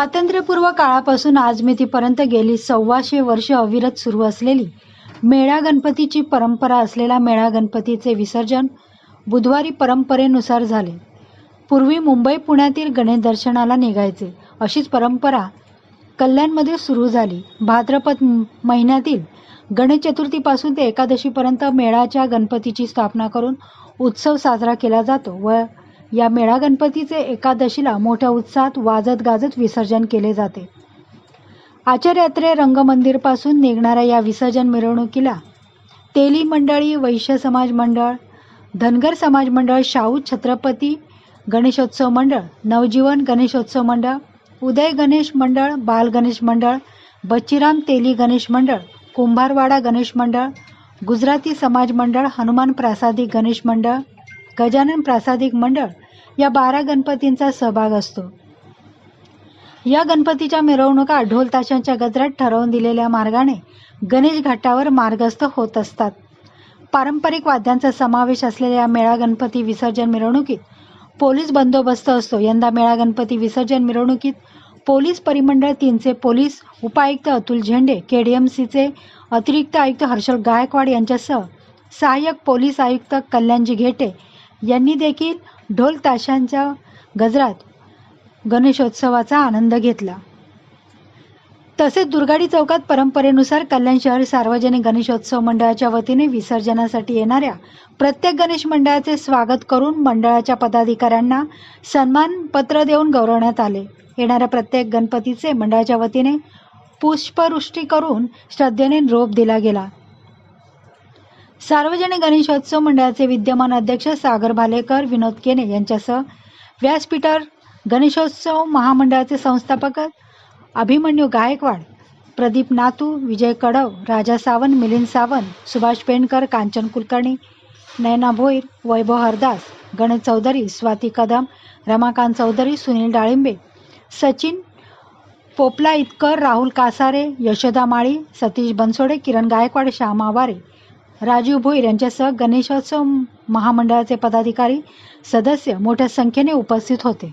स्वातंत्र्यपूर्व काळापासून आजमितीपर्यंत गेली सव्वाशे वर्ष अविरत सुरू असलेली मेळा गणपतीची परंपरा असलेला मेळा गणपतीचे विसर्जन बुधवारी परंपरेनुसार झाले. पूर्वी मुंबई पुण्यातील गणेश दर्शनाला निघायचे. अशीच परंपरा कल्याणमध्ये सुरू झाली. भाद्रपद महिन्यातील गणेश चतुर्थीपासून ते एकादशीपर्यंत मेळाच्या गणपतीची स्थापना करून उत्सव साजरा केला जातो व या मेळा गणपतीचे एकादशीला मोठ्या उत्साहात वाजत गाजत विसर्जन केले जाते. आचार्यात्रे रंगमंदिरपासून निघणाऱ्या या विसर्जन मिरवणुकीला तेली मंडळी वैश्य समाज मंडळ धनगर समाज मंडळ शाहू छत्रपती गणेशोत्सव मंडळ नवजीवन गणेशोत्सव मंडळ उदय गणेश मंडळ बाल गणेश मंडळ बच्चीराम तेली गणेश मंडळ कुंभारवाडा गणेश मंडळ गुजराती समाज मंडळ हनुमान प्रासादिक गणेश मंडळ गजानन प्रासादिक मंडळ या बारा गणपतींचा सहभाग असतो. या गणपतीच्या मिरवणुका ढोल ताशांच्या गजरात ठरवून दिलेल्या मार्गाने गणेश घाटावर मार्गस्थ होत असतात. पारंपरिक वाद्यांचा समावेश असलेल्या या मेळा गणपती विसर्जन मिरवणुकीत पोलीस बंदोबस्त असतो. यंदा मेळा गणपती विसर्जन मिरवणुकीत पोलीस परिमंडळ तीनचे पोलीस उपायुक्त अतुल झेंडे के डी एम सीचे अतिरिक्त आयुक्त हर्षल गायकवाड यांच्यासह सहाय्यक पोलीस आयुक्त कल्याणजी घेटे यांनी देखील ढोल ताशांच्या गजरात गणेशोत्सवाचा आनंद घेतला. तसेच दुर्गाडी चौकात परंपरेनुसार कल्याण शहर सार्वजनिक गणेशोत्सव मंडळाच्या वतीने विसर्जनासाठी येणाऱ्या प्रत्येक गणेश मंडळाचे स्वागत करून मंडळाच्या पदाधिकाऱ्यांना सन्मानपत्र देऊन गौरवण्यात आले. येणाऱ्या प्रत्येक गणपतीचे मंडळाच्या वतीने पुष्पवृष्टी करून श्रद्धेने रोप दिला गेला. सार्वजनिक गणेशोत्सव मंडळाचे विद्यमान अध्यक्ष सागर भालेकर विनोद केने यांच्यासह व्यासपीठावर गणेशोत्सव महामंडळाचे संस्थापक अभिमन्यू गायकवाड प्रदीप नातू विजय कडव राजा सावंत मिलिंद सावंत सुभाष पेंडकर कांचन कुलकर्णी नयना भोईर वैभव हरदास गणेश चौधरी स्वाती कदम रमाकांत चौधरी सुनील डाळिंबे सचिन पोपला इतकर राहुल कासारे यशोदा माळी सतीश बनसोडे किरण गायकवाड श्याम आवारे राजीव भोईर यांच्यासह गणेशोत्सव महामंडळाचे पदाधिकारी सदस्य मोठ्या संख्येने उपस्थित होते.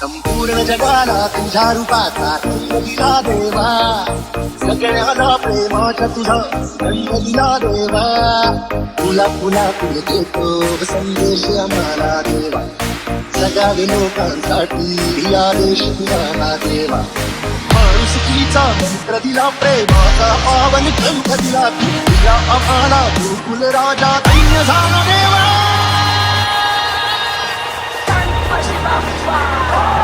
संपूर्ण जगाला तुझ्या रूपाचा रंग दिला देवा. सगळ्याला प्रेमाच्या तुझा सुगंध दिला देवा. तुला पुन्हा पुढे देतो संदेश आम्हाला देवा. सगळ्या लोकांसाठी आदेश तुला देवा. माणुसकीचा मंत्र दिला प्रेमाचा पावन ग्रंथ दिला. तू दिला आम्हाला गुरुकुल राजा धन्य झाला देवा. 爽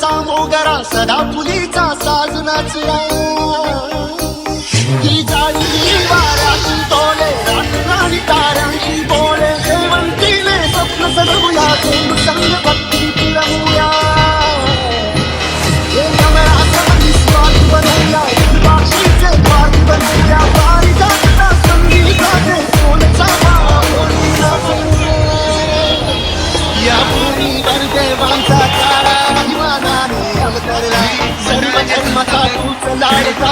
सुंदर जसा मोगरा सदा फुलीचा साज नाचला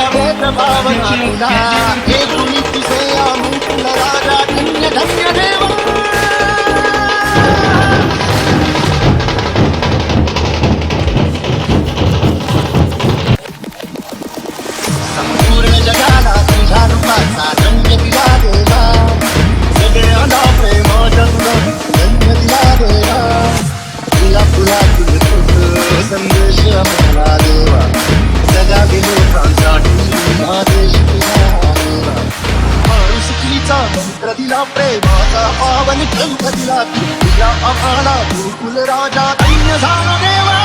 पावना तुला हे तुम्ही तुझे आम्ही तुला राजा धन्य धन्य देवा संपूर्ण जगाला रूपाचा धन्य दिला देवा सगळ्यांना तुला धन्य दिला देवा तुला तुला संदेश मला देवा दिला प्रेमाचा पावन ग्रंथ दिला तू गुरुकुल राजा धन्य झाला देवा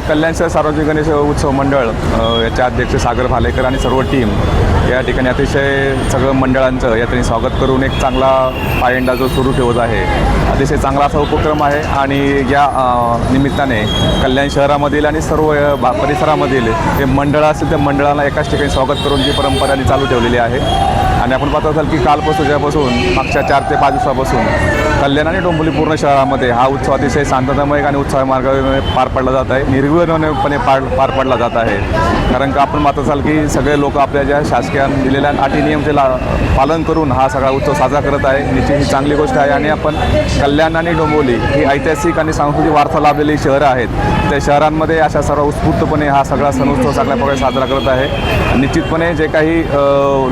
अ, कल्याण शहर सार्वजनिक गणेश उत्सव मंडळ याच्या याचे अध्यक्ष सागर भालेकर आणि सर्व टीम या ठिकाणी अतिशय सगळं मंडळांचं या त्यांनी स्वागत करून एक चांगला पायंडा जो सुरू ठेवत आहे. अतिशय चांगला असा उपक्रम आहे आणि या निमित्ताने कल्याण शहरामधील आणि सर्व परिसरामधील जे मंडळ असेल त्या मंडळांना एकाच ठिकाणी स्वागत करून जी परंपरा चालू ठेवलेली आहे. आणि आपण पाहत असाल की कालपासून उद्यापासून मागच्या चार ते पाच दिवसापासून कल्याण आणि डोंबिवली पूर्ण शहरामध्ये हा उत्सव अतिशय शांततामय आणि उत्साह मार्गाने पार पडला जात आहे. निर्विघ्नपणे पार पार पडला जात आहे. कारण का आपण पाहत असाल की सगळे लोक आपल्या ज्या शासकीय दिलेल्या अटी नियमचे ला पालन करून हा सगळा उत्सव साजरा करत आहे. निश्चित ही चांगली गोष्ट आहे. आणि आपण कल्याण आणि डोंबिवली ही ऐतिहासिक आणि सांस्कृतिक वारसा लाभलेली शहरं आहेत. त्या शहरांमध्ये अशा सर्व उत्स्फूर्तपणे हा सगळा सण उत्सव चांगल्या प्रकारे साजरा करत आहे. निश्चितपणे जे काही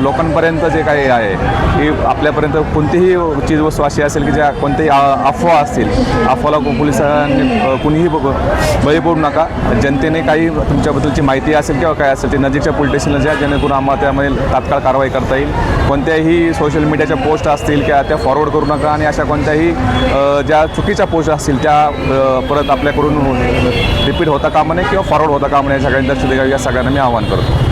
लोकांपर्यंत जे काही आहे की आपल्यापर्यंत कोणतीही चीजवस्तू अशी असेल की ज्या कोणत्याही अफवा असतील अफवाला पोलिसांनी कुणीही बळी पडू नका. जनतेने काही तुमच्याबद्दलची माहिती असेल किंवा काय असेल ते नजीकच्या पोलीस स्टेशनला ज्या जेणेकरून आम्हाला त्यामध्ये तात्काळ कारवाई करता येईल. कोणत्याही सोशल मीडियाच्या पोस्ट असतील किंवा त्या फॉरवर्ड करू नका आणि अशा कोणत्याही ज्या चुकीच्या पोस्ट असतील त्या परत आपल्याकडून रिपीट होता कामा नये किंवा फॉरवर्ड होता कामा नये सगळ्यांनी लक्ष द्यावी या सगळ्यांना मी आवाहन करतो.